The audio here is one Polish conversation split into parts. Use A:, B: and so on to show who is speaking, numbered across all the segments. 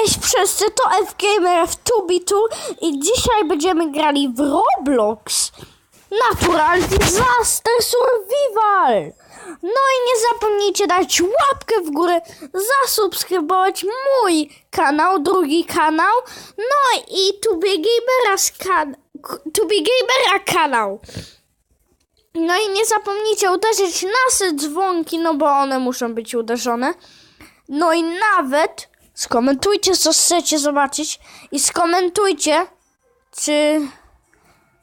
A: Cześć wszyscy, to F-Gamer w 2B2 i dzisiaj będziemy grali w Roblox Natural Disaster Survival. No i nie zapomnijcie dać łapkę w górę, zasubskrybować mój kanał, drugi kanał, no i 2B Gamera z kan- 2B Gamera kanał. No i nie zapomnijcie uderzyć na te dzwonki, no bo one muszą być uderzone. No i nawet skomentujcie, co chcecie zobaczyć i skomentujcie, czy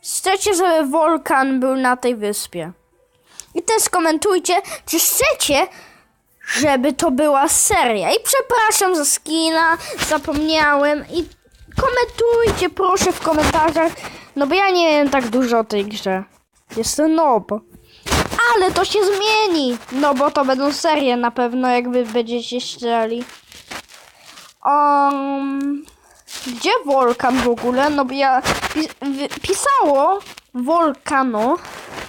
A: chcecie, żeby wulkan był na tej wyspie. I też skomentujcie, czy chcecie, żeby to była seria. I przepraszam za skina, zapomniałem. I komentujcie proszę w komentarzach, no bo ja nie wiem tak dużo o tej grze. Jestem nob. Ale to się zmieni, no bo to będą serie na pewno, jak wy będziecie ścieli. Um, gdzie wulkan w ogóle? No bo ja pisało wulkano.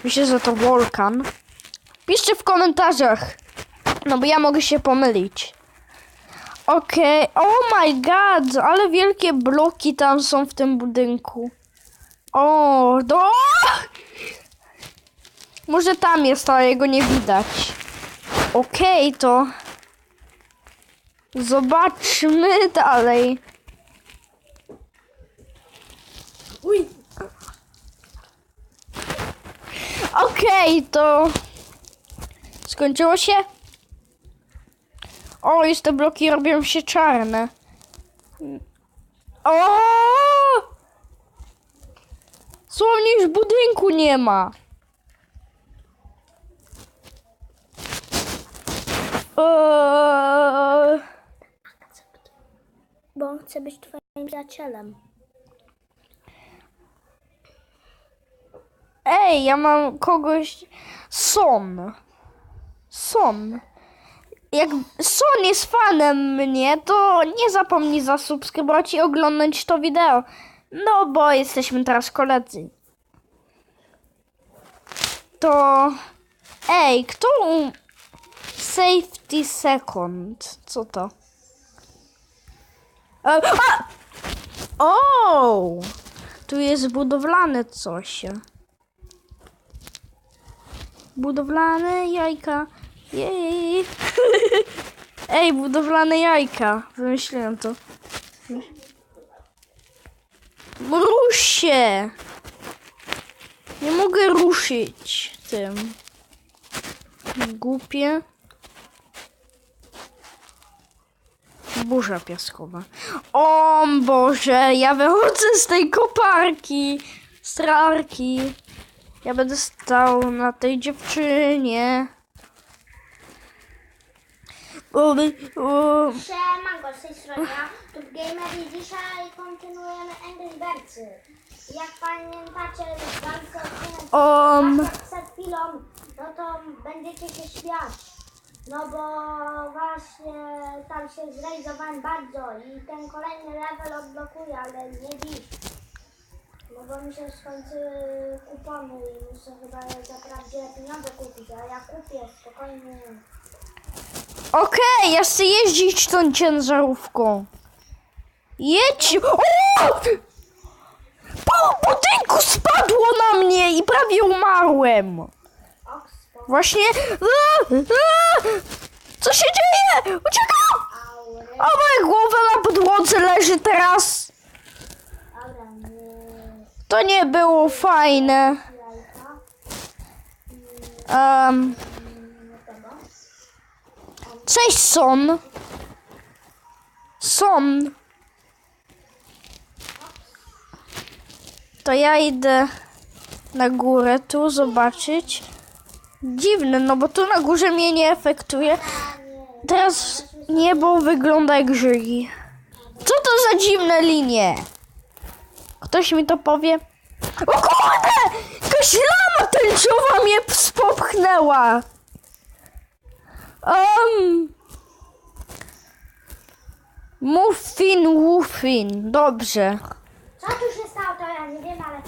A: Myślę, że to wulkan. Piszcie w komentarzach. No bo ja mogę się pomylić. Okej. Oh my god, ale wielkie bloki tam są w tym budynku. O, do... Może tam jest, ale jego nie widać. Okej, to... Zobaczmy dalej.
B: Uj,
A: Okej, to... Skończyło się? O, już te bloki robią się czarne. O! Słownie już budynku nie ma. Eee,
B: chcę być twoim przyjacielem.
A: Ej, ja mam kogoś. Son. Son. Jak Son jest fanem mnie, to nie zapomnij zasubskrybować i oglądać to wideo. No bo jesteśmy teraz koledzy. To. Ej, kto. Safety second. Co to? A! O! Tu jest budowlane coś. Budowlane jajka. Jej. Ej, budowlane jajka. Wymyśliłem to. Rusz. Nie mogę ruszyć tym. Głupie. Burza piaskowa. O Boże, ja wychodzę z tej koparki. Strarki. Ja będę stał na tej dziewczynie. O, o,
B: Siemanko, z tej strony tu Gamer i dzisiaj kontynuujemy Angry Birdsy. Jak pamiętacie, bardzo odcinek
A: Um.
B: przed chwilą, no to będziecie się śmiać. No bo właśnie tam się zrealizowałem bardzo i ten kolejny level odblokuję, ale nie dziś. No bo mi się skończyły kupony i muszę chyba zaprawdzie pieniądze kupić, a ja kupię spokojnie.
A: Okej, ja chcę jeździć tą ciężarówką. Jedź! O! Po budynku spadło na mnie i prawie umarłem. Właśnie. Co się dzieje? Uciekam! A moja głowa na podłodze leży teraz. To nie było fajne. Um, cześć, Son. Son. To ja idę na górę tu zobaczyć. Dziwne, no bo tu na górze mnie nie efektuje. Teraz niebo wygląda jak żygi. Co to za dziwne linie? Ktoś mi to powie? O kurde! Jakaś lama tęczowa mnie popchnęła. Um. Muffin, Wuffin. Dobrze.
B: Co tu się stało, to ja nie wiem, ale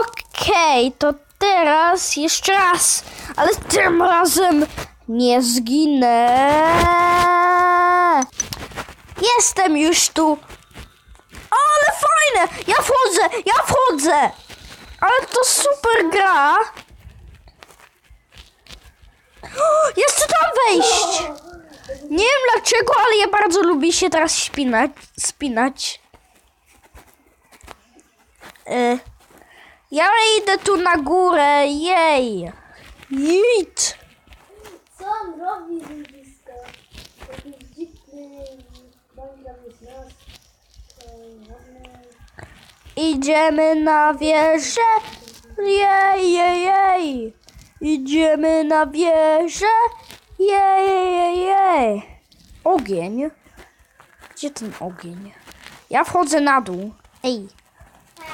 A: Okej, to teraz jeszcze raz, ale tym razem nie zginę. Jestem już tu. Ale fajne! Ja wchodzę! Ja wchodzę! Ale to super gra! Jest tam wejść! Nie wiem dlaczego, ale ja bardzo lubię się teraz spinać. spinać. Y, ja idę tu na górę, jej! Jit!
B: Co on robi z blisko? Jakiś dziwny, bądź. Wodny.
A: Idziemy na wieżę. Jej, jej, jej. Idziemy na wieżę. Jej, jej, jej. Ogień. Gdzie ten ogień? Ja wchodzę na dół. Ej,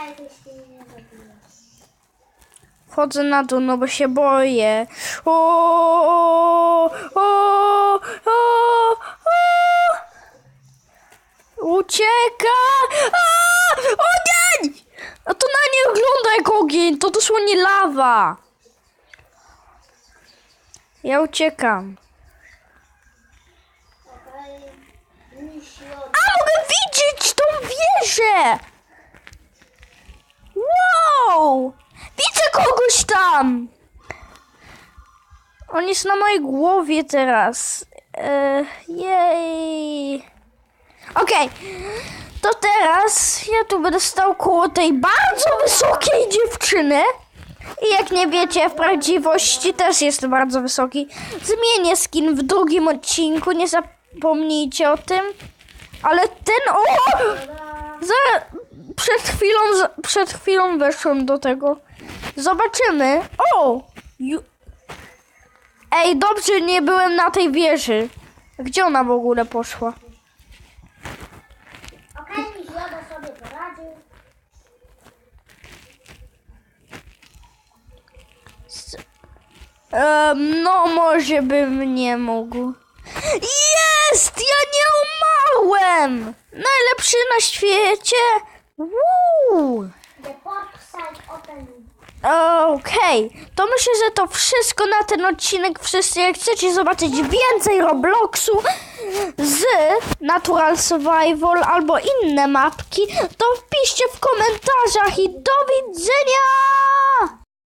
B: Ej, to się nie
A: wchodzę na dół, no bo się boję. O, o, o, o. Ucieka! A! Ogień! A to na nie wygląda jak ogień, to dosłownie lawa. Ja uciekam. A mogę widzieć tą wieżę! Wow! Widzę kogoś tam! On jest na mojej głowie teraz. E, jej. Okej. To teraz ja tu będę stał koło tej bardzo wysokiej dziewczyny. I jak nie wiecie, w prawdziwości też jest bardzo wysoki. Zmienię skin w drugim odcinku, nie zapomnijcie o tym. Ale ten. O! Za, przed chwilą, przed chwilą weszłem do tego. Zobaczymy. O! Ju, Ej, dobrze, nie byłem na tej wieży. Gdzie ona w ogóle poszła?
B: Okej, sobie poradził.
A: Em, no, może bym nie mógł. Jest! Ja nie umarłem! Najlepszy na świecie! Woo!
B: The Parkside Open.
A: Okej, to myślę, że to wszystko na ten odcinek. Wszyscy, jak chcecie zobaczyć więcej Robloxu z Natural Survival albo inne mapki, to wpiszcie w komentarzach i do widzenia!